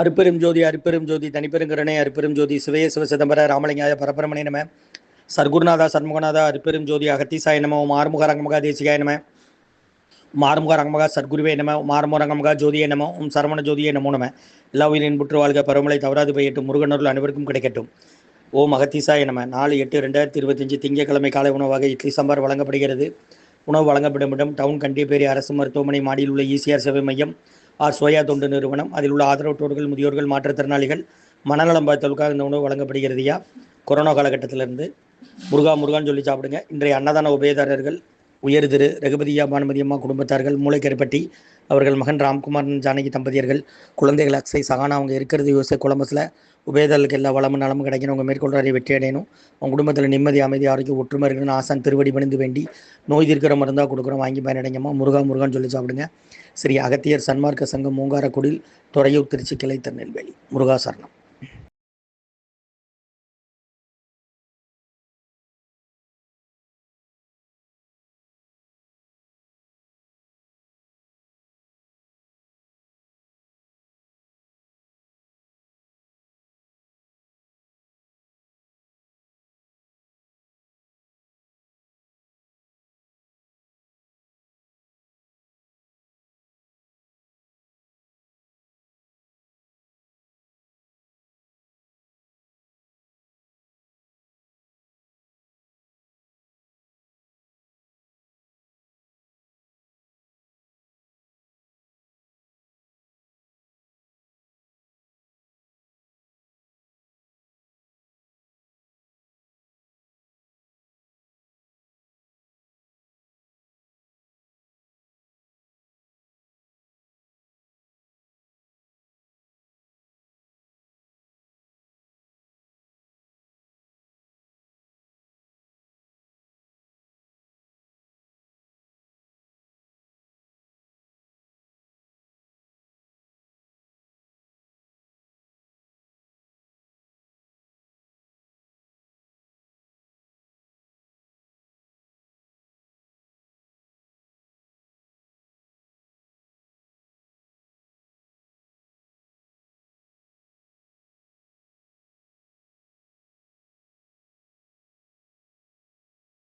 அருப்பெரும் ஜோதி அருப்பெரும் ஜோதி தனிப்பெருங்கருணை அருப்பெரும் ஜோதி சிவய சிவ சிதம்பர ராமலிங்காய பரபரமணி நம. சர்க்குருநாதா சண்முகநாதா அருப்பெரும் ஜோதி அகத்தீசாய நம மாறுமுக ரங்கமகா தேசிகாய நம. மாறுமுக ரங்கமகா சர்க்குருவே நம. மாறுமுக ரங்கமகா ஜோதியே நம. உம் சரவண ஜோதியே நமோ நம. எல்லா உயிரின் புற்று வாழ்க பருவமலை தவறாது பெய்யட்டும். முருகனருள் அனைவருக்கும் கிடைக்கட்டும். ஓம் அகத்தீசாய நம. நாலு எட்டு ரெண்டாயிரத்தி இருபத்தஞ்சு திங்கட்கிழமை காலை உணவாக இட்லி சாம்பார் வழங்கப்படுகிறது. உணவு வழங்கப்படும் இடம் டவுன் கண்டிப்பேரி அரசு மருத்துவமனை மாடியில் உள்ள இசிஆர் சேவை மையம். ஆர் சோயா தொண்டு நிறுவனம். அதில் உள்ள ஆதரவற்றோர்கள் முதியோர்கள் மாற்றுத்திறனாளிகள் மனநலம் பார்த்தவர்களுக்காக இந்த உணவு வழங்கப்படுகிறதையா கொரோனா காலகட்டத்திலிருந்து முருகா முருகான்னு சொல்லி சாப்பிடுங்க. இன்றைய அன்னதான உபயதாரர்கள் உயர் திரு ரகுபதியா பானுமதியம்மா குடும்பத்தார்கள் மூளைக்கருப்பட்டி அவர்கள் மகன் ராம்குமார் ஜானகி தம்பதியர்கள் குழந்தைகள் அக்ஸை சகானா அவங்க இருக்கிறது யோசிச்சு கொலம்பஸில் உபயதாரர்களுக்கு எல்லா வளமும் நலமும் கிடைக்கணும் அவங்க மேற்கொள்றாரை வெற்றி அடையணும். அவங்க குடும்பத்தில் நிம்மதி அமைதி ஆரோக்கியம் ஒற்றுமை இருக்கணும்னு ஆசான் திருவடி பணிந்து வேண்டி நோய் தீர்க்கிற மருந்தாக கொடுக்குறோம் வாங்கி பயனடைங்கம்மா. முருகா முருகான்னு சொல்லி சாப்பிடுங்க. ஸ்ரீ அகத்தியர் சன்மார்க்க சங்கம் மூங்காரக்குடில் துறையூர் திருச்சி கிளை திருநெல்வேலி. முருகா சரணம்.